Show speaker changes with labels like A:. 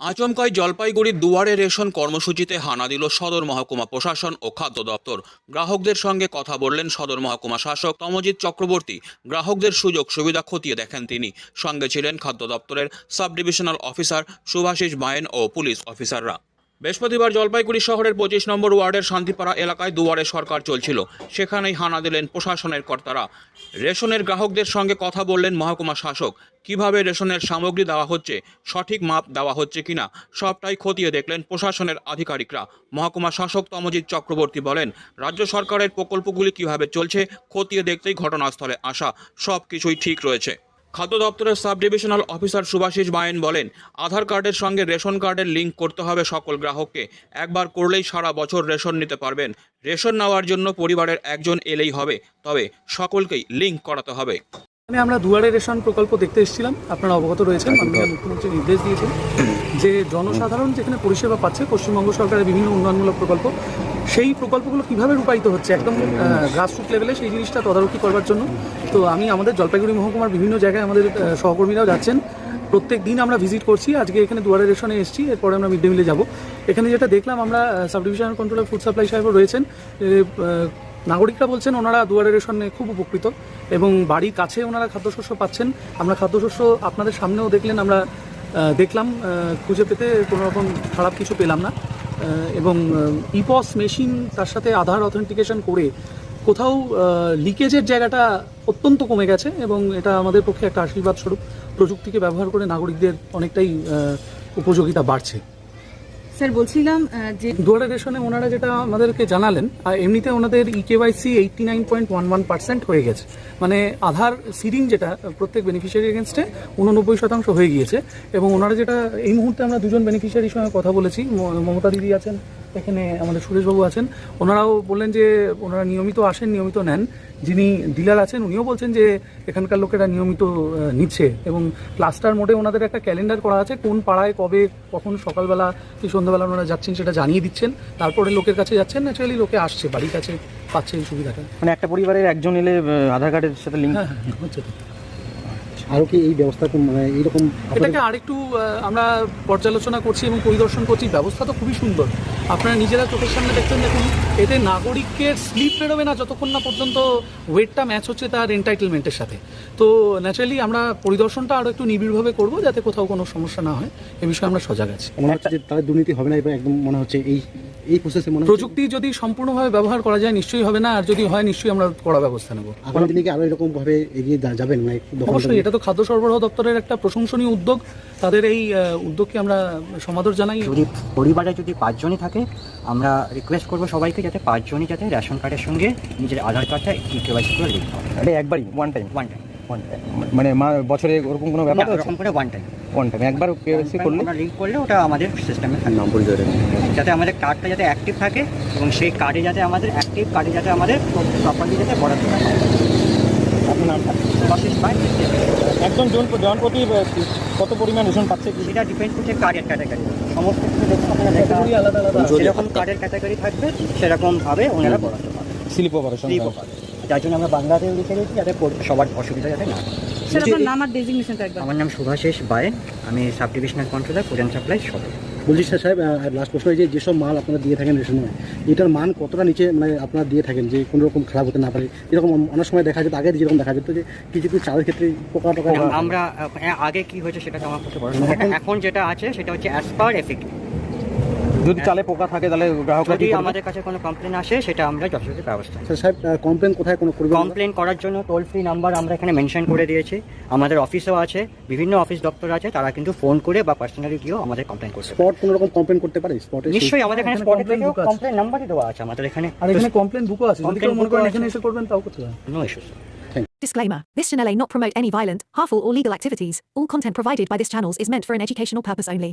A: আচমকায় জলপাইগুড়ির দুয়ারে রেশন কর্মসূচিতে হানা দিল সদর মহকুমা প্রশাসন ও খাদ্য দপ্তর। গ্রাহকদের সঙ্গে কথা বললেন সদর মহকুমা শাসক তমজিৎ চক্রবর্তী। গ্রাহকদের সুযোগ সুবিধা খতিয়ে দেখেন তিনি। সঙ্গে ছিলেন খাদ্য দপ্তরের sub divisional officer Subhasis Bayen ও পুলিশ অফিসাররা। বৃহস্পতিবার জলপাইগুড়ি শহরের পঁচিশ নম্বর ওয়ার্ডের শান্তিপাড়া এলাকায় দুয়ারে সরকার চলছিল। সেখানেই হানা দিলেন প্রশাসনের কর্তারা। রেশনের গ্রাহকদের সঙ্গে কথা বললেন মহকুমা শাসক। কীভাবে রেশনের সামগ্রী দেওয়া হচ্ছে, সঠিক মাপ দেওয়া হচ্ছে কিনা, সবটাই খতিয়ে দেখলেন প্রশাসনের আধিকারিকরা। মহকুমা শাসক তমজিৎ চক্রবর্তী বলেন, রাজ্য সরকারের প্রকল্পগুলি কীভাবে চলছে, খতিয়ে দেখতেই ঘটনাস্থলে আসা সব কিছুই ঠিক রয়েছে। খাদ্য দপ্তরের sub divisional officer Subhasis Bayen বলেন আধার কার্ডের সঙ্গে রেশন কার্ডের লিঙ্ক করতে হবে সকল গ্রাহককে। একবার করলেই সারা বছর রেশন নিতে পারবেন। রেশন নেওয়ার জন্য পরিবারের একজন এলেই হবে তবে সকলকেই লিঙ্ক করাতে হবে।
B: আমি আমরা দুয়ারে রেশন প্রকল্প দেখতে এসেছিলাম আপনারা অবগত রয়েছেন মাননীয় মুখ্যমন্ত্রী নির্দেশ দিয়েছেন যে জনসাধারণ যেখানে পরিষেবা পাচ্ছে পশ্চিমবঙ্গ সরকারের বিভিন্ন উন্নয়নমূলক প্রকল্প সেই প্রকল্পগুলো কীভাবে রূপায়িত হচ্ছে? একদম গ্রাসরুট লেভেলে সেই জিনিসটা তদারকি করবার জন্য। তো আমি আমাদের জলপাইগুড়ি মহকুমার বিভিন্ন জায়গায় আমাদের সহকর্মীরাও যাচ্ছেন। প্রত্যেক দিন আমরা ভিজিট করছি। আজকে এখানে দুয়ারে রেশনে এসেছি। এরপরে আমরা মিড ডে মিলে যাব। এখানে যেটা দেখলাম, আমরা sub divisional controller food supply সাহেবও রয়েছেন। নাগরিকরা বলছেন ওনারা দুয়ারে রেশনে খুব উপকৃত এবং বাড়ির কাছে ওনারা খাদ্যশস্য পাচ্ছেন। আমরা খাদ্যশস্য আপনাদের সামনেও দেখলেন, আমরা দেখলাম খুঁজে পেতে কোনো রকম খারাপ কিছু পেলাম না। এবং ইপস মেশিন তার সাথে আধার অথেন্টিকেশন করে কোথাও লিকেজের জায়গাটা অত্যন্ত কমে গেছে এবং এটা আমাদের পক্ষে একটা আশীর্বাদ স্বরূপ প্রযুক্তিকে ব্যবহার করে নাগরিকদের অনেকটাই উপযোগিতা বাড়ছে।
C: স্যার, বলছিলাম যে
B: দুয়ারে রেশনে ওনারা যেটা আমাদেরকে জানালেন এমনিতে ওনাদের E eKYC eighty nine point one one percent হয়ে গেছে। মানে আধার সিডিং যেটা, প্রত্যেক বেনিফিশিয়ারি এগেনস্টে উননব্বই শতাংশ হয়ে গিয়েছে। এবং ওনারা যেটা, এই মুহূর্তে আমরা দুজন বেনিফিশিয়ারির সঙ্গে কথা বলেছি মমতা দিদি আছেন এখানে আমাদের সুরেশবাবু আছেন। ওনারাও বললেন যে ওনারা নিয়মিত আসেন নিয়মিত নেন। যিনি ডিলার আছেন উনিও বলছেন যে এখানকার লোকেরা নিয়মিত নিচ্ছে এবং ক্লাস্টার মোডে ওনাদের একটা ক্যালেন্ডার করা আছে কোন পাড়ায় কবে কখন সকালবেলা কি সন্ধ্যাবেলা ওনারা যাচ্ছেন সেটা জানিয়ে দিচ্ছেন। তারপরে লোকের কাছে যাচ্ছেন ন্যাচারালি লোকে আসছে বাড়ির কাছে পাচ্ছে এই সুবিধাটা।
D: মানে একটা পরিবারের একজন এলে আধার কার্ডের সাথে লিঙ্ক
B: হ্যাঁ হ্যাঁ হচ্ছে তো।
E: আরও কি এই ব্যবস্থা কোন- মানে এইরকম
B: এটাকে আরেকটু আমরা পর্যালোচনা করছি এবং পরিদর্শন করছি। ব্যবস্থা তো খুবই সুন্দর। আপনারা নিজেরা চোখের সামনে দেখছেন দেখুন এতে নাগরিকের স্লিপ বেরোবে না যতক্ষণ না পর্যন্ত ওয়েটটা ম্যাচ হচ্ছে তার এন্টাইটেলমেন্টের সাথে। তো ন্যাচারালি আমরা পরিদর্শনটা আরও একটু নিবিড়ভাবে করব যাতে কোথাও কোনো সমস্যা না হয়। এ বিষয়ে আমরা সজাগ আছি।
E: মনে হচ্ছে যে তাদের দুর্নীতি হবে না এবার একদম মনে হচ্ছে এই এই প্রসেসে মনে
B: প্রযুক্তি যদি সম্পূর্ণভাবে ব্যবহার করা যায় নিশ্চয়ই হবে না আর যদি হয় নিশ্চয়ই আমরা কড়া ব্যবস্থা নেব।
E: আগামী দিনে কি আরও এরকমভাবে এগিয়ে যাবেন? মানে
B: অবশ্যই এটা তো খাদ্য সরবরাহ দপ্তরের একটা প্রশংসনীয় উদ্যোগ। তাদের এই উদ্যোগকে আমরা সমাদর জানাই।
F: যদি পরিবারে যদি পাঁচজনই থাকে আমরা রিকোয়েস্ট করব সবাইকে যাতে পাঁচজনই যাতে রেশন কার্ডের সঙ্গে নিজের আধার কার্ডটা কেওয়াইসি করে লিখতে হবে
D: একবারই one time
F: one time
D: one time মানে মা- বছরে ওরকম কোনো ব্যাপার আছে?
F: এরকম করে ওয়ান টাইম
D: ওয়ান টাইম একবার কেওয়াইসি করলে?
F: লিঙ্ক করলে ওটা আমাদের সিস্টেমে থাকবে যাতে আমাদের কার্ডটা যাতে অ্যাক্টিভ থাকে এবং সেই কার্ডে যাতে আমাদের অ্যাক্টিভ কার্ডে যাতে আমাদের প্রপারলি যাতে বরাদ্দ থাকে।
D: নামটা একজন জন জনপ্রতি কত পরিমাণ রেশন পাচ্ছে
F: সেটা ডিপেন্ড করছে কার্ডের ক্যাটাগরি সমস্ত কিছু দেখুন আপনারা
B: আলাদা আলাদা
F: যেরকম কার্ডের ক্যাটাগরি থাকবে সেরকমভাবে ওনারা পড়াতে পারবে
D: স্লিপ অপারেশন
F: স্লিপ ওভার যার জন্য আমরা বাংলাতেও লিখে দিয়েছি যাতে সবার অসুবিধা যাতে না হয়।
C: স্যার আপনার নাম আর ডেজিগনেশনটা একবার।
F: আমার নাম সুভাষেশ বায়েন আমি sub divisional controller food and supply সদর
E: বলছি স্যার সাহেব লাস্ট প্রশ্ন যে যেসব মাল আপনারা দিয়ে থাকেন রেশনে এটার মান কতটা নিচে মানে আপনারা দিয়ে থাকেন যে কোনো রকম খারাপ হতে না পারে? এরকম অনেক সময় দেখা যেত আগে যেরকম দেখা যেত যে কিছু কিছু চালের ক্ষেত্রে পোকা টোকা
F: আমরা আগে কি হয়েছে সেটা তো আমার কাছে বড় সমস্যা এখন যেটা আছে সেটা হচ্ছে অ্যাজ পার এফেক্ট
D: যদি চালে পোকা থাকে তাহলে গ্রাহকরা
F: যদি আমাদের কাছে কোনো কমপ্লেন আসে সেটা আমরা যথাযথ ব্যবস্থা।
E: স্যার কমপ্লেন কোথায় কোনো করবেন
F: কমপ্লেন করার জন্য টোল ফ্রি নাম্বার আমরা এখানে মেনশন করে দিয়েছি। আমাদের অফিসেও আছে বিভিন্ন অফিস দপ্তর আছে তারা কিন্তু ফোন করে বা পার্সোনালি গিয়েও আমাদের কমপ্লেন করতে পারে।
E: স্পট কোনো রকম কমপ্লেন করতে পারে? স্পটে
F: নিশ্চয়ই আমাদের এখানে স্পটে। কমপ্লেন নাম্বারই দেওয়া আছে আমাদের এখানে।
B: আর এখানে কমপ্লেন বুকও আছে। যদি কেউ মনে করেন এখানে এসে করবেন তাও করতে পারেন।
F: No issues
G: Disclaimer. This channel may not promote any violent, harmful, or legal activities. All content provided by this channel is meant for an educational purpose only.